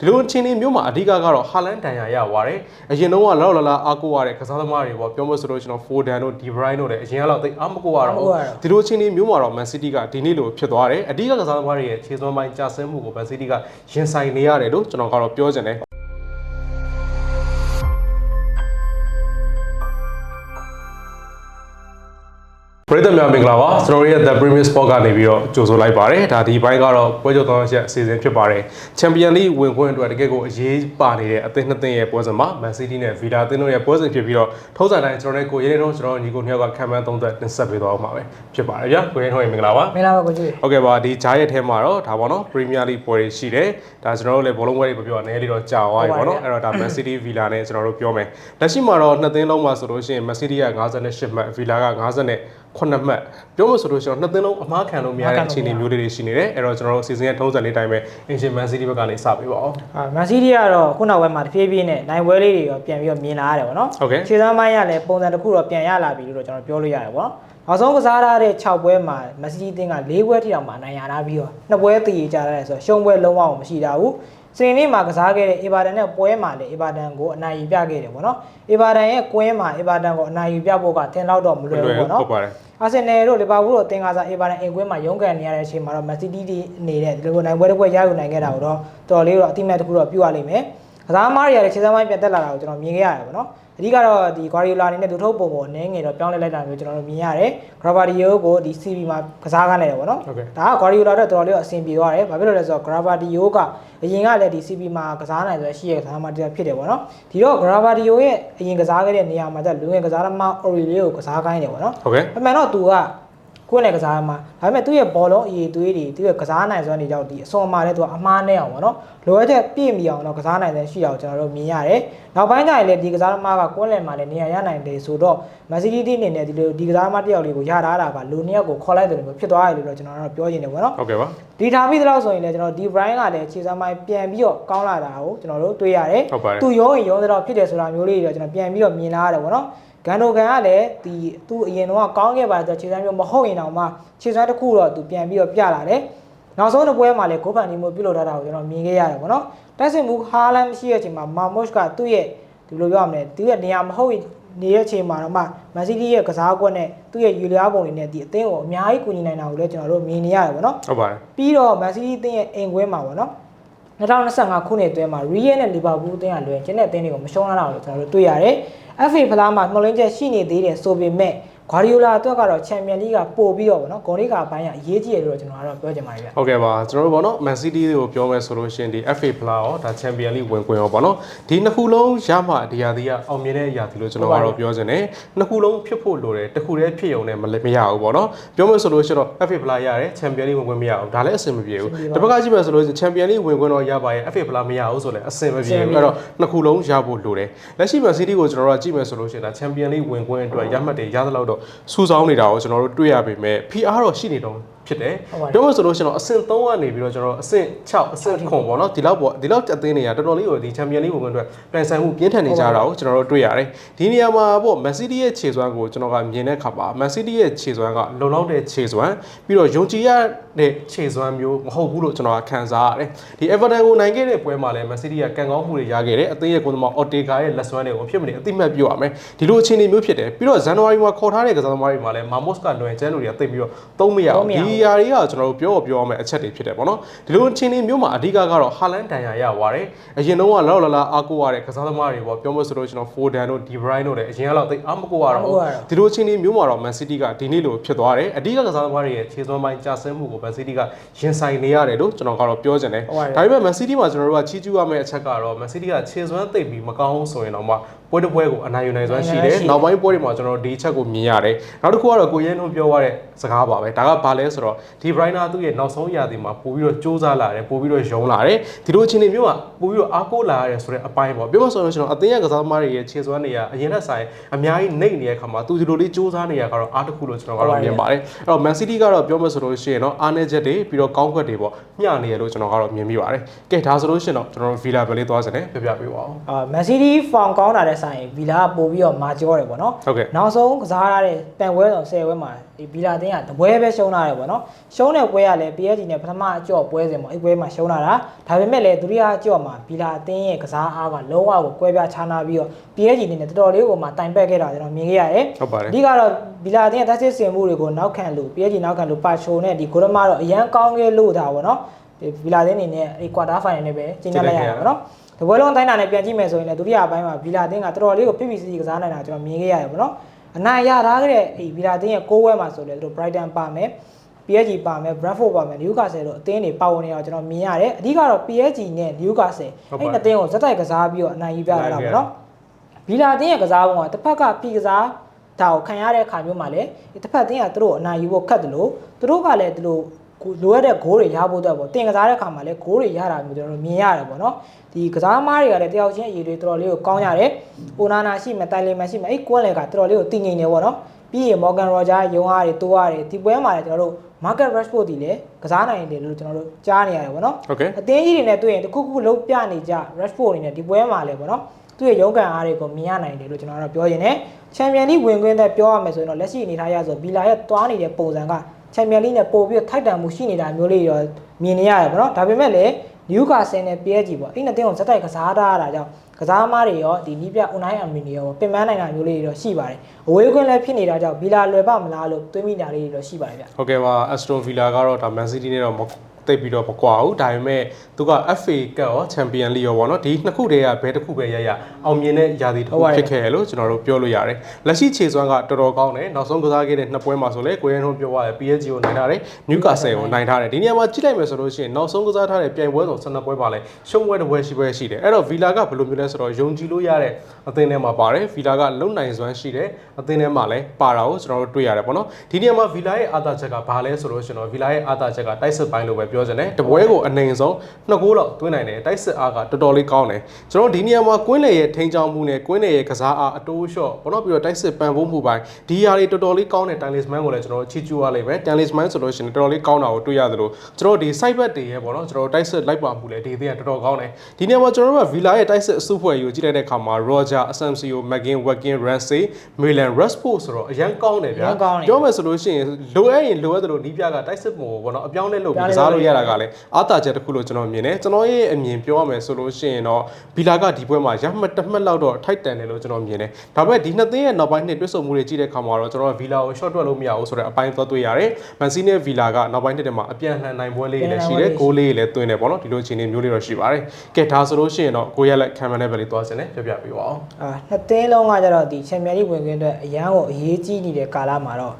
ဒီလိုအခြေအနေမျိုးမှာအဓိကကတော့ဟာလန်ဒန်ယာရသွားတယ်အရင်တော့ကလောက်လာလာအားကိုးရတဲ့ကစားသမားတွေပေါ့ပြောမလို့ဆိုလို့ကျွန်တော်ဖိုဒန်တို့ဒီဘရိုင်းတို့လည်းအရင်ကတော့သိအားမကိုးရတော့ဘူးဒီလိုအခြေအနေမျိုးမှာတော့မန်စီးတီးကဒီနေ့လိုဖြစ်သွားတယ်အဓိကကစားသမားတွေရဲ့ခြေစွမ်းပိုင်းကြာဆင်းမှုကိုမန်စီးတီးကရင်ဆိုင်နေရတယ်လို့ကျွန်တော်ကတော့ပြောချင်တယ် ပရိသတ်များမင်္ဂလာပါကျွန်တော်တို့ရဲ့ The Premier Sport ကနေပြီးတော့ကြိုဆိုလိုက်ပါတယ်ဒါဒီဘိုင်းကတော့ပွဲချုပ်သောရက်အစီအစဉ်ဖြစ်ပါတယ် Champion League ဝင်ခွင့်အတွက်တကယ့်ကိုအရေးပါနေတဲ့အသင်းနှစ်သင်းရဲ့ပွဲစဉ်မှာ Man City နဲ့ Villa အသင်းတို့ရဲ့ပွဲစဉ်ဖြစ်ပြီးတော့ထုံးစံတိုင်းကျွန်တော်တို့ကိုရဲနေတော့ကျွန်တော်တို့ညီကိုနှစ်ယောက်ကခံမှန်းသုံးသက်တင်ဆက်ပေးသွားအောင်ပါပဲဖြစ်ပါတယ်ဗျာကိုရဲနှုတ်ရင်မင်္ဂလာပါမင်္ဂလာပါကိုကြီးဟုတ်ကဲ့ပါဒီဂျားရဲ့ထဲမှာတော့ဒါပေါ့နော် Premier League ပွဲတွေရှိတယ်ဒါကျွန်တော်တို့လည်းဘောလုံးပွဲတွေပြောပြောအနေလေးတော့ကြာသွားပြီပေါ့နော်အဲ့တော့ဒါ Man City Villa နဲ့ကျွန်တော်တို့ပြောမယ်လက်ရှိမှာတော့နှစ်သင်းလုံးမှာဆိုလို့ရှိရင် Man City က58မှတ် Villa က50နဲ့9မှတ်ပြောမှဆိုလို့ရှိရင်နှစ်သင်းလုံးအမှားခံလို့မရတဲ့အခြေအနေမျိုးလေးတွေရှိနေတယ်အဲ့တော့ကျွန်တော်တို့စီစဉ်ရဲ့ထုံးစံလေးတိုင်းပဲ Ancient Man City ဘက်ကနေစပေးပါအောင်အာမန်စီးတီးကတော့ခုနောက်ပိုင်းမှာတဖြည်းဖြည်းနဲ့နိုင်ပွဲလေးတွေရောပြန်ပြီးတော့မြင်လာရတယ်ဗောနော်ဟုတ်ကဲ့ခြေစမ်းပိုင်းရလည်းပုံစံတစ်ခုတော့ပြန်ရလာပြီလို့တော့ကျွန်တော်ပြောလို့ရတယ်ဗောနော်နောက်ဆုံးကစားရတဲ့6ပွဲမှာမန်စီးတီးတင်းက4ပွဲထိတောင်မှနိုင်ရတာပြီးတော့နှစ်ပွဲတည်ကြရတယ်ဆိုတော့ရှုံးပွဲလုံးဝမရှိတာဘူး စနေနေ့မှာကစားခဲ့တဲ့အေဗာတန်နဲ့ပွဲမှာလည်းအေဗာတန်ကိုအနိုင်ယူပြခဲ့တယ်ဗောနော်အေဗာတန်ရဲ့ကွင်းမှာအေဗာတန်ကိုအနိုင်ယူပြဖို့ကတင်တော့တော့မလွယ်ဘူးဗောနော်ဟုတ်ပါတယ်အာဆင်နယ်တို့လီဗာပူးတို့အသင်္ကာစားအေဗာတန်အင်ကွင်းမှာရုန်းကန်နေရတဲ့အချိန်မှာတော့မန်စီးတီးဒီနေတဲ့ဒီလိုနိုင်ပွဲတစ်ပွဲရယူနိုင်ခဲ့တာကိုတော့တော်တော်လေးတော့အတိမတ်တစ်ခုတော့ပြုရလိမ့်မယ်ကစားသမားတွေရတဲ့ခြေစမ်းပိုင်းပြန်တက်လာတာကိုကျွန်တော်မြင်ခဲ့ရတယ်ဗောနော် အဓိကတော့ဒီ Guardiola အနေနဲ့ဒုထုတ်ပုံပုံအနည်းငယ်တော့ပြောင်းလဲလိုက်တာမျိုးကျွန်တော်တို့မြင်ရတယ် Gravadiyo ကိုဒီ CV မှာကစားခိုင်းလိုက်တယ်ဗောနော်ဟုတ်ကဲ့ဒါက Guardiola တော့တော်တော်လေးတော့အဆင်ပြေသွားတယ်ဘာဖြစ်လို့လဲဆိုတော့ Gravadiyo ကအရင်ကလည်းဒီ CV မှာကစားနိုင်ဆိုရရှိရကစားသမားတစ်ယောက်ဖြစ်တယ်ဗောနော်ဒီတော့ Gravadiyo ရဲ့အရင်ကစားခဲ့တဲ့နေရာမှာကျလူငယ်ကစားသမား Aurelio ကိုကစားခိုင်းတယ်ဗောနော်ဟုတ်ကဲ့အမှန်တော့ तू က ကိုယ့်နဲ့ကစားမှာဒါပေမဲ့သူ့ရဲ့ဘောလုံးအရေးသွေးတွေသူ့ရဲ့ကစားနိုင်စွမ်းတွေကြောင့်ဒီအစွန်မှာလည်း तू ကအမှားနဲ့အောင်ပေါ့နော်လိုအပ်တဲ့ပြည့်မီအောင်တော့ကစားနိုင်တဲ့ရှိအောင်ကျွန်တော်တို့မြင်ရတယ်နောက်ပိုင်းကျရင်လည်းဒီကစားသမားကကိုယ့်လက်မှာလည်းနေရာရနိုင်တယ်ဆိုတော့မက်ဆီတီအနေနဲ့ဒီလိုဒီကစားသမားတစ်ယောက်လေးကိုရထားတာကလူနှစ်ယောက်ကိုခေါ်လိုက်တယ်လို့ဖြစ်သွားတယ်လို့တော့ကျွန်တော်တို့ပြောချင်တယ်ပေါ့နော်ဟုတ်ကဲ့ပါဒီထားပြီးတော့ဆိုရင်လည်းကျွန်တော်ဒီ Brian ကလည်းခြေစမ်းပိုင်းပြန်ပြီးတော့ကောင်းလာတာကိုကျွန်တော်တို့တွေ့ရတယ်ဟုတ်ပါတယ်သူရုံးရင်ရုံးတော့ဖြစ်တယ်ဆိုတာမျိုးလေးတွေတော့ကျွန်တော်ပြန်ပြီးတော့မြင်လာရတယ်ပေါ့နော် ဂန်ဒိုကန်ကလည်းဒီသူအရင်တော့ကောင်းခဲ့ပါတော့ခြေစမ်းမျိုးမဟုတ်ရင်တော့မှခြေစမ်းတစ်ခုတော့သူပြန်ပြီးတော့ပြလာတယ်နောက်ဆုံးတစ်ပွဲမှာလည်းဂိုးဖန်ဒီမျိုးပြုတ်လောက်ထားတာကိုကျွန်တော်မြင်ခဲ့ရတယ်ပေါ့နော်တက်စင်မူဟာလန်မရှိတဲ့အချိန်မှာမာမုရှ်ကသူ့ရဲ့ဒီလိုပြောရမလဲသူ့ရဲ့နေရာမဟုတ်နေတဲ့အချိန်မှာတော့မှမန်စီးတီးရဲ့ကစားကွက်နဲ့သူ့ရဲ့ယူလျားပုံတွေနဲ့ဒီအသင်းကိုအများကြီးကူညီနိုင်တာကိုလည်းကျွန်တော်တို့မြင်နေရတယ်ပေါ့နော်ဟုတ်ပါတယ်ပြီးတော့မန်စီးတီးအသင်းရဲ့အိမ်ကွင်းမှာပေါ့နော်2025ခုနှစ်အတွင်းမှာရီယယ်နဲ့လီဗာပူးအသင်းကလွယ်ကျင်းတဲ့အသင်းတွေကိုမရှုံးလာတာကိုကျွန်တော်တို့တွေ့ရတယ်။ FA ဖလားမှာမျှော်လင့်ချက်ရှိနေသေးတယ်ဆိုပေမဲ့ ဂွာဒီယိုလာအတွက်ကတော့ချန်ပီယံလိကပို့ပြီးတော့ဗောနော်ဂေါ်လိကာဘိုင်းကအရေးကြီးတယ်လို့ကျွန်တော်ကတော့ပြောချင်ပါတယ်ဗျဟုတ်ကဲ့ပါကျွန်တော်တို့ဗောနော် Man City ကိုပြောမယ်ဆိုလို့ရှိရင်ဒီ FA Plus ရောဒါ Champion League ဝင်ခွင့်ရောဗောနော်ဒီနှစ်ခုလုံးရမှဒီရာသီကအောင်မြင်တဲ့အရာဒီလို့ကျွန်တော်ကတော့ပြောချင်တယ်နှစ်ခုလုံးဖြစ်ဖို့လိုတယ်တစ်ခုတည်းဖြစ်ုံနဲ့မလဲမရဘူးဗောနော်ပြောမယ်ဆိုလို့ရှိရင်တော့ FA Plus ရတယ် Champion League ဝင်ခွင့်မရဘူးဒါလည်းအဆင်မပြေဘူးတစ်ပတ်ကကြည့်မယ်ဆိုလို့ရှိရင် Champion League ဝင်ခွင့်တော့ရပါရဲ့ FA Plus မရဘူးဆိုလည်းအဆင်မပြေဘူးအဲ့တော့နှစ်ခုလုံးရဖို့လိုတယ်လက်ရှိ Man City ကိုကျွန်တော်တို့ကကြည့်မယ်ဆိုလို့ရှိရင်ဒါ Champion League ဝင်ခွင့်အတွက်ရမှတ်တွေရသလောက်တော့စူးစောင်းနေတာကိုကျွန်တော်တို့တွေ့ရပေမဲ့ PR တော့ရှိနေတော့ ဖြစ်တယ်ဟုတ်ပါတယ်ပြောမှဆိုလို့ရှိရင်တော့အဆင့်3ကနေပြီးတော့ကျွန်တော်အဆင့်6အဆင့်9ပေါ့နော်ဒီလောက်ပေါ့ဒီလောက်အသင်းတွေကတော်တော်လေးကိုဒီချန်ပီယံလိဝင်ခွင့်အတွက်ပြန်ဆိုင်မှုပြင်းထန်နေကြတာကိုကျွန်တော်တို့တွေ့ရတယ်ဒီနေရာမှာပေါ့မန်စီးတီးရဲ့ခြေစွမ်းကိုကျွန်တော်ကမြင်တဲ့အခါမှာမန်စီးတီးရဲ့ခြေစွမ်းကလုံလောက်တဲ့ခြေစွမ်းပြီးတော့ယုံကြည်ရတဲ့ခြေစွမ်းမျိုးမဟုတ်ဘူးလို့ကျွန်တော်ကခံစားရတယ်ဒီ Everton ကိုနိုင်ခဲ့တဲ့ပွဲမှာလည်းမန်စီးတီးကကံကောင်းမှုတွေရခဲ့တယ်အသင်းရဲ့ကိုယ်သမား Ortega ရဲ့လက်စွမ်းတွေကိုဖြစ်မနေအသိမှတ်ပြုရမယ်ဒီလိုအခြေအနေမျိုးဖြစ်တယ်ပြီးတော့ဇန်နဝါရီမှာခေါ်ထားတဲ့ကစားသမားတွေမှာလည်းမာမော့စ်ကလွယ်ကျန်းလူတွေကသိပ်ပြီးတော့သုံးမရဘူးဒီဒီအရာတွေကကျွန်တော်တို့ပြောပြောရမယ့်အချက်တွေဖြစ်တယ်ပေါ့နော်ဒီလိုအခြေအနေမျိုးမှာအဓိကကတော့ဟာလန်ဒန်ယာရသွားတယ်အရင်တော့ကလောက်လာလာအားကိုးရတဲ့ကစားသမားတွေပေါ့ပြောမလို့ဆိုတော့ကျွန်တော်ဖိုဒန်တို့ဒီဘရိုင်းတို့လည်းအရင်ကတော့သိအားမကိုးရတော့ဘူးဒီလိုအခြေအနေမျိုးမှာတော့မန်စီးတီးကဒီနေ့လိုဖြစ်သွားတယ်အဓိကကစားသမားတွေရဲ့ခြေစွမ်းပိုင်းကြာဆင်းမှုကိုမန်စီးတီးကရင်ဆိုင်နေရတယ်လို့ကျွန်တော်ကတော့ပြောချင်တယ်ဒါပေမဲ့မန်စီးတီးမှာကျွန်တော်တို့ကချီးကျူးရမယ့်အချက်ကတော့မန်စီးတီးကခြေစွမ်းသိပ်ပြီးမကောင်းဘူးဆိုရင်တော့မှပွဲတစ်ပွဲကိုအနိုင်ယူနိုင်စွမ်းရှိတယ်နောက်ပိုင်းပွဲတွေမှာကျွန်တော်ဒီအချက်ကိုမြင်ရတယ်နောက်တစ်ခုကတော့ကိုရဲနှုံပြောရတဲ့စကားပါပဲဒါကဘာလဲဆိုတော့ဒီဘရိုင်းနာသူ့ရဲ့နောက်ဆုံးရာသီမှာပို့ပြီးတော့စူးစမ်းလာတယ်ပို့ပြီးတော့ယုံလာတယ်ဒီလိုအခြေအနေမျိုးမှာပို့ပြီးတော့အားကိုးလာရတယ်ဆိုတဲ့အပိုင်းပေါ့ပြောမှဆိုလို့ကျွန်တော်အသင်းရဲ့ကစားသမားတွေရဲ့ခြေစွမ်းတွေကအရင်ကဆိုင်အများကြီးနှိမ့်နေတဲ့ခါမှာသူဒီလိုလေးစူးစမ်းနေရကတော့အားတစ်ခုလို့ကျွန်တော်ကတော့မြင်ပါတယ်အဲ့တော့ Man City ကတော့ပြောမှဆိုလို့ရှိရင်တော့အားနည်းချက်တွေပြီးတော့ကောင်းခွက်တွေပေါ့မျှနေရလို့ကျွန်တော်ကတော့မြင်မိပါတယ်ကဲဒါဆိုလို့ရှိရင်တော့ကျွန်တော်တို့ Villa ပဲလေးသွားစတယ်ပြပြပေးပါဦးအာမန်စီးတီးဖောင်ကောင်းတာတဲ့နဲ့ဆိုင်ဗီလာကပို့ပြီးတော့မာကျောတယ်ပေါ့နော်ဟုတ်ကဲ့နောက်ဆုံးကစားရတဲ့ပန်ပွဲဆောင်10ပွဲမှာဒီဗီလာတင်းကတပွဲပဲရှုံးလာတယ်ပေါ့နော်ရှုံးတဲ့ပွဲကလည်း PSG နဲ့ပထမအကြော့ပွဲစဉ်ပေါ့အဲ့ပွဲမှာရှုံးလာတာဒါပေမဲ့လည်းဒုတိယအကြော့မှာဗီလာတင်းရဲ့ကစားအားကလုံးဝကိုကွဲပြားခြားနာပြီးတော့ PSG အနေနဲ့တော်တော်လေးကိုမှတိုင်ပက်ခဲ့တာကျွန်တော်မြင်ခဲ့ရတယ်ဟုတ်ပါတယ်အဓိကတော့ဗီလာတင်းရဲ့တက်စစ်စင်မှုတွေကိုနောက်ခံလို့ PSG နောက်ခံလို့ပါချိုနဲ့ဒီဂိုရမာတော့အရန်ကောင်းခဲ့လို့ဒါပေါ့နော်ဒီဗီလာတင်းအနေနဲ့အဲ့ကွာတာဖိုင်နယ်နဲ့ပဲကျင်းပလိုက်ရတာပေါ့နော်တပွဲလုံးတိုင်းတာနဲ့ပြန်ကြည့်မယ်ဆိုရင်လည်းဒုတိယပိုင်းမှာဗီလာတင်းကတော်တော်လေးကိုဖိဖိစီစီကစားနိုင်တာကျွန်တော်မြင်ခဲ့ရတယ်ပေါ့နော်အနိုင်ရထားခဲ့တဲ့အေးဗီလာတင်းရဲ့ကိုးဝဲမှာဆိုလည်းသူတို့ Brighton ပါမယ် PSG ပါမယ် Brentford ပါမယ် Newcastle တို့အသင်းတွေပါဝင်နေတာကိုကျွန်တော်မြင်ရတယ်အဓိကတော့ PSG နဲ့ Newcastle ဟုတ်ပါအဲ့နှစ်သင်းကိုဇက်တိုက်ကစားပြီးတော့အနိုင်ယူပြရတာပေါ့နော်ဗီလာတင်းရဲ့ကစားပုံကတစ်ဖက်ကဖိကစားဒါကိုခံရတဲ့အခါမျိုးမှာလည်းဒီတစ်ဖက်တင်းကသူတို့အနိုင်ယူဖို့ခက်တယ်လို့သူတို့ကလည်းသူတို့ကိုလိုအပ်တဲ့ဂိုးတွေရဖို့အတွက်ပေါ့တင်ကစားတဲ့အခါမှာလည်းဂိုးတွေရတာမျိုးကျွန်တော်တို့မြင်ရတယ်ပေါ့နော်ဒီကစားမားတွေကလည်းတယောက်ချင်းအရေးတွေတော်တော်လေးကိုကောင်းရတယ်။အိုနာနာရှိမယ်တိုင်လီမန်ရှိမယ်အဲ့ကွန်းလေကတော်တော်လေးကိုတည်ငြိမ်နေပေါ့နော်။ပြီးရင် Morgan Roger ရုံးအားတွေတိုးအားတွေဒီပွဲမှာလည်းကျွန်တော်တို့ Market Rashford ဒီလည်းကစားနိုင်တယ်လို့ကျွန်တော်တို့ကြားနေရတယ်ပေါ့နော်ဟုတ်ကဲ့။အသင်းကြီးတွေနဲ့တွေ့ရင်တစ်ခုခုလုံးပြနေကြ Rashford အနေနဲ့ဒီပွဲမှာလည်းပေါ့နော်။သူ့ရဲ့ရုံးကန်အားတွေကိုမြင်ရနိုင်တယ်လို့ကျွန်တော်တို့ပြောရင်ねချန်ပီယံလိဝင်ခွင့်တဲ့ပြောရမယ်ဆိုရင်တော့လက်ရှိအနေထားရဆိုဘီလာရဲ့တွားနေတဲ့ပုံစံကချန်ပီယံလိနဲ့ပို့ပြီးတော့ထိုက်တန်မှုရှိနေတာမျိုးလေးရောမြင်နေရတယ်ပေါ့နော်ဒါပေမဲ့လည်း နျူကာဆယ်နဲ့ PSG ပေါ့အဲ့နှစ်တင်းကိုဇက်တိုက်ကစားထားရတာကြောင့်ကစားသမားတွေရောဒီနီးပြ online အမီနီရောပင်ပန်းနိုင်တာမျိုးလေးတွေတော့ရှိပါတယ်အဝေးခွင့်လည်းဖြစ်နေတာကြောင့်ဘီလာလွယ်ပါမလားလို့တွေးမိတာလေးတွေတော့ရှိပါတယ်ဗျဟုတ်ကဲ့ပါ Aston Villa ကတော့ဒါ Man City နဲ့တော့မ တိတ်ပြီးတော့မကွာဘူးဒါပေမဲ့သူက FA Cup ရော Champion League ရောပေါ့နော်ဒီနှစ်ခုတည်းကဘယ်တစ်ခုပဲရရအောင်မြင်တဲ့ယာတီတစ်ခုဖြစ်ခဲ့ရလို့ကျွန်တော်တို့ပြောလို့ရတယ်လက်ရှိခြေစွမ်းကတော်တော်ကောင်းတယ်နောက်ဆုံးကစားခဲ့တဲ့နှစ်ပွဲမှာဆိုလဲကိုရန်ထုံးပြောရတယ် PSG ကိုနိုင်ထားတယ် Newcastle ကိုနိုင်ထားတယ်ဒီနေရာမှာကြည့်လိုက်မယ်ဆိုလို့ရှိရင်နောက်ဆုံးကစားထားတဲ့ပြိုင်ပွဲဆုံး12ပွဲပါလဲရှုံးပွဲတစ်ပွဲရှိပွဲရှိတယ်အဲ့တော့ Villa ကဘယ်လိုမျိုးလဲဆိုတော့ယုံကြည်လို့ရတဲ့အသင်းထဲမှာပါတယ် Villa ကလုံနိုင်စွမ်းရှိတယ်အသင်းထဲမှာလဲပါတာကိုကျွန်တော်တို့တွေ့ရတယ်ပေါ့နော်ဒီနေရာမှာ Villa ရဲ့အာသာချက်ကဘာလဲဆိုလို့ရှိရင်တော့ Villa ရဲ့အာသာချက်ကတိုက်စစ်ပိုင်းလို့ပဲပြောချင်တယ်တပွဲကိုအနေဆုံးနှစ်ဂိုးလောက်သွင်းနိုင်တယ်တိုက်စစ်အားကတော်တော်လေးကောင်းတယ်ကျွန်တော်ဒီနေရာမှာကွင်းလေရဲ့ထိန်းချောင်းမှုနဲ့ကွင်းလေရဲ့ကစားအားအတိုးလျှော့ပေါ့နော်ပြီးတော့တိုက်စစ်ပန်ဖိုးမှုပိုင်းဒီຢာတွေတော်တော်လေးကောင်းတဲ့ Talisman ကိုလည်းကျွန်တော်တို့ချီးကျူးရလိမ့်မယ် Talisman ဆိုလို့ရှိရင်တော်တော်လေးကောင်းတာကိုတွေ့ရသလိုကျွန်တော်ဒီ side back တွေရဲ့ပေါ့နော်ကျွန်တော်တို့တိုက်စစ်လိုက်ပါမှုလည်းဒီသေးကတော်တော်ကောင်းတယ်ဒီနေရာမှာကျွန်တော်တို့က Villa ရဲ့တိုက်စစ်အစုဖွဲ့ယူကြည့်လိုက်တဲ့အခါမှာ Roger Asensio McGinn Watkins Ramsey Milan Rashford ဆိုတော့အရန်ကောင်းတယ်ဗျာအရန်ကောင်းတယ်ပြောမယ်ဆိုလို့ရှိရင်လိုအပ်ရင်လိုအပ်သလိုနီးပြကတိုက်စစ်ပုံကိုပေါ့နော်အပြောင်းလဲလုပ်ပြီးကစားလို့ရတာကလည်းအားတာချက်တစ်ခုလို့ကျွန်တော်မြင်တယ်ကျွန်တော်ရဲ့အမြင်ပြောရမယ်ဆိုလို့ရှိရင်တော့ဘီလာကဒီပွဲမှာရမှတ်တစ်မှတ်လောက်တော့ထိုက်တန်တယ်လို့ကျွန်တော်မြင်တယ်ဒါပေမဲ့ဒီနှစ်သင်းရဲ့နောက်ပိုင်းနှစ်တွဲဆုံမှုတွေကြည့်တဲ့အခါမှာတော့ကျွန်တော်ကဗီလာကို short တွက်လို့မရဘူးဆိုတဲ့အပိုင်းသွားတွေ့ရတယ်မန်စီနဲ့ဗီလာကနောက်ပိုင်းနှစ်တည်းမှာအပြန်လှန်နိုင်ပွဲလေးတွေလည်းရှိတယ်ဂိုးလေးတွေလည်းသွင်းတယ်ပေါ့နော်ဒီလိုအခြေအနေမျိုးလေးတော့ရှိပါတယ်ကဲဒါဆိုလို့ရှိရင်တော့ကိုရက်လက်ခံမနဲ့ပဲလေးသွားစင်တယ်ပြပြပေးပါအောင်အာနှစ်သင်းလုံးကကြတော့ဒီချန်ပီယံလိဝင်ခွင့်အတွက်အရန်ကိုအရေးကြီးနေတဲ့ကာလမှာတော့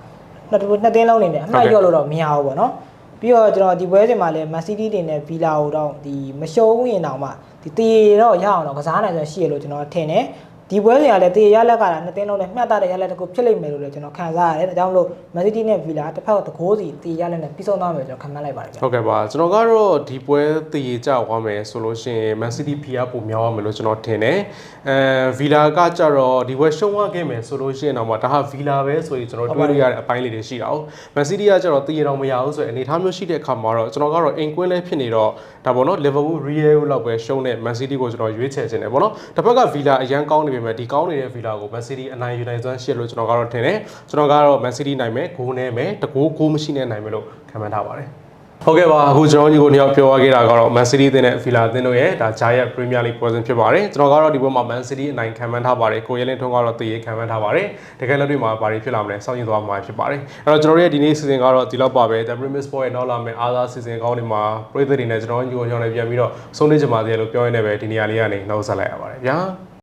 နှစ်နှစ်သင်းလုံးနေနဲ့အမှတ်ရော့လို့တော့မရဘူးပေါ့နော် ပြီးတော့ကျွန်တော်ဒီပွဲစဉ်မှာလည်း Man City တင်နဲ့ဗီလာကိုတော့ဒီမရှုံးရင်တောင်မှဒီတေတော့ရအောင်တော့ကစားနိုင်ဆိုရှိရလို့ကျွန်တော်ထင်တယ် ဒီပွဲစဉ်ကလည်းတေရလက်ကလာနှစ်သင်းလုံးနဲ့မျှတတဲ့ရလက်တစ်ခုဖြစ်လိမ့်မယ်လို့လည်းကျွန်တော်ခံစားရတယ်ဒါကြောင့်မလို့ Man City နဲ့ Villa တစ်ဖက်ကတကိုးစီတေရလက်နဲ့ပြီးဆုံးသွားမယ်ကျွန်တော်ခံမှန်းလိုက်ပါတယ်ဗျဟုတ်ကဲ့ပါကျွန်တော်ကတော့ဒီပွဲတည်ကြသွားမယ်ဆိုလို့ရှိရင် Man City ဖီအားပုံများအောင်မယ်လို့ကျွန်တော်ထင်တယ်အဲ Villa ကကြတော့ဒီပွဲရှုံးသွားခဲ့မယ်ဆိုလို့ရှိရင်တော့မှဒါဟာ Villa ပဲဆိုရင်ကျွန်တော်တွေးလို့ရတဲ့အပိုင်းလေးတွေရှိတာ哦 Man City ကကြတော့တည်ရတော့မရဘူးဆိုရင်အနေအထားမျိုးရှိတဲ့အခါမှာတော့ကျွန်တော်ကတော့အိမ်ကွင်းလဲဖြစ်နေတော့ဒါပေါ့နော် Liverpool Real လောက်ပဲရှုံးတဲ့ Man City ကိုကျွန်တော်ရွေးချယ်ခြင်းတယ်ပေါ့နော်တစ်ဖက်က Villa အရန်ကောင်းနေပေမဲ့ဒီကောင်းနေတဲ့ Villa ကို Man City အနိုင်ယူနိုင်စွမ်းရှိလို့ကျွန်တော်ကတော့ထင်တယ်ကျွန်တော်ကတော့ Man City နိုင်မယ်ဂိုးနဲ့မယ်တကူဂိုးမရှိနဲ့နိုင်မယ်လို့ခံမှန်းထားပါတယ်ဟုတ်ကဲ့ပါအခုကျွန်တော်ညီကိုနှစ်ယောက်ပြောသွားခဲ့တာကတော့ Man City အသင်းနဲ့ Villa အသင်းတို့ရဲ့ဒါဂျာရဲ့ Premier League ပွဲစဉ်ဖြစ်ပါတယ်ကျွန်တော်ကတော့ဒီပွဲမှာ Man City အနိုင်ခံမှန်းထားပါတယ်ကိုရဲလင်းထွန်းကတော့တည်ရခံမှန်းထားပါတယ်တကယ်လို့ဒီမှာဘာတွေဖြစ်လာမလဲစောင့်ကြည့်သွားမှာဖြစ်ပါတယ်အဲ့တော့ကျွန်တော်တို့ရဲ့ဒီနေ့စီစဉ်ကတော့ဒီလောက်ပါပဲ The Premier Sport ရဲ့နောက်လာမယ့်အားသားစီစဉ်ကောင်းတွေမှာပြည်သက်တွေနဲ့ကျွန်တော်ညီကိုညောင်းနေပြန်ပြီးတော့ဆုံးနေကြပါသေးတယ်လို့ပြောရင်းနဲ့ပဲဒီနေရာလေးကနေနောက်ဆက်လိုက်ရပါတယ်ဗျာ